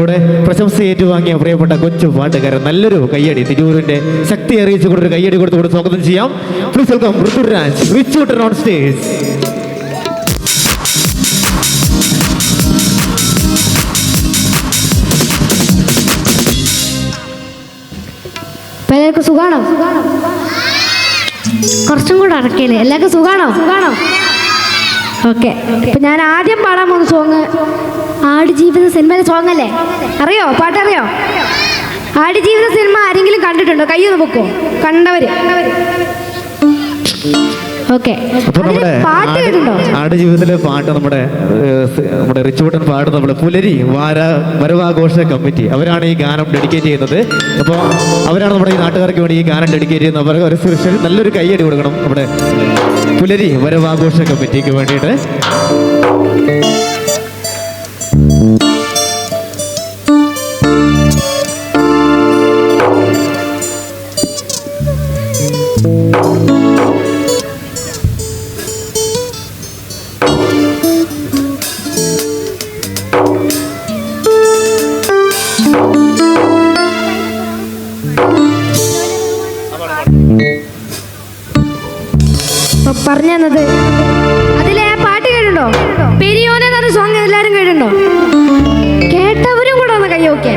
ഇവിടെ പ്രശംസ ഏറ്റുവാങ്ങിയ പ്രിയപ്പെട്ട കൊച്ചു പാട്ടുകാരൻ നല്ലൊരു കയ്യടി തിരൂരിന്റെ ശക്തി അറിയിച്ചു കൊണ്ടൊരു കയ്യടി കൊടുത്തുകൊണ്ട് സ്വാഗതം ചെയ്യാം. Please welcome Rithuraj Richoottan on stage എല്ലാവർക്കും സുഖാണോ? കുറച്ചും കൂടെ അടക്കയില്ലേ? എല്ലാവർക്കും സുഖാണോ? സുഖാണോ? ഓക്കെ ഇപ്പൊ ഞാൻ ആദ്യം പാടാൻ പോകുന്ന സോങ് ആടുജീവിത സിനിമയിലെ സോങ് അല്ലേ? അറിയോ? പാട്ടറിയോ? ആടുജീവിത സിനിമ ആരെങ്കിലും കണ്ടിട്ടുണ്ടോ? കയ്യൊന്ന് പൊക്കോ. കണ്ടവര്. ഓക്കെ. പാട്ട് കേട്ടിട്ടുണ്ടോ? ആട് ജീവിതത്തിലെ പാട്ട് നമ്മുടെ നമ്മുടെ റിച്ചുവട്ടൻ പാട്ട് നമ്മുടെ പുലരി വാര വരവാഘോഷ കമ്മിറ്റി. അവരാണ് ഈ ഗാനം ഡെഡിക്കേറ്റ് ചെയ്യുന്നത്. അപ്പോൾ അവരാണ് നമ്മുടെ ഈ നാട്ടുകാർക്ക് വേണ്ടി ഈ ഗാനം ഡെഡിക്കേറ്റ് ചെയ്യുന്നത്. അവർക്ക് ഒരു സുരക്ഷ നല്ലൊരു കൈയടി കൊടുക്കണം നമ്മുടെ പുലരി വരവാഘോഷ കമ്മിറ്റിക്ക് വേണ്ടിയിട്ട്. പറഞ്ഞു തന്നത് അതിലെ ആ പാട്ട് കേട്ടോ പെരിയോനെ സോങ് എല്ലാരും കേട്ടോ കേട്ടവരും കൂടെ ഒന്ന് കൈ നോക്കിയേ.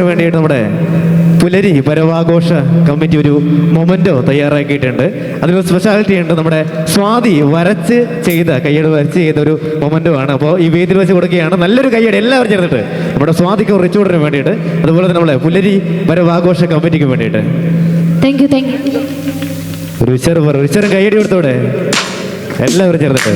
വേണ്ടിയിട്ട് നമ്മുടെ പുലരി പരവാഘോഷ കമ്മിറ്റി ഒരു മൊമെന്റോ തയ്യാറാക്കിയിട്ടുണ്ട്. അതിലൊരു സ്പെഷ്യാലിറ്റി ഉണ്ട്. നമ്മുടെ സ്വാതി വരച്ച് ചെയ്ത കയ്യടി വരച്ച് ചെയ്ത ഒരു മൊമെന്റോ ആണ്. അപ്പോൾ ഈ വേദിയിൽ വെച്ച് കൊടുക്കുകയാണ്. നല്ലൊരു കയ്യടി എല്ലാവരും ചേർന്നിട്ട് നമ്മുടെ സ്വാതിക്കും റിച്ചൂടിന് വേണ്ടിയിട്ട്. അതുപോലെ തന്നെ നമ്മുടെ പുലരി പരവാഘോഷ കമ്മിറ്റിക്ക് വേണ്ടിയിട്ട്. താങ്ക് യു താങ്ക് യു പറ. കയ്യടി കൊടുത്തോടെ. എല്ലാവരും ചേർന്നിട്ട്.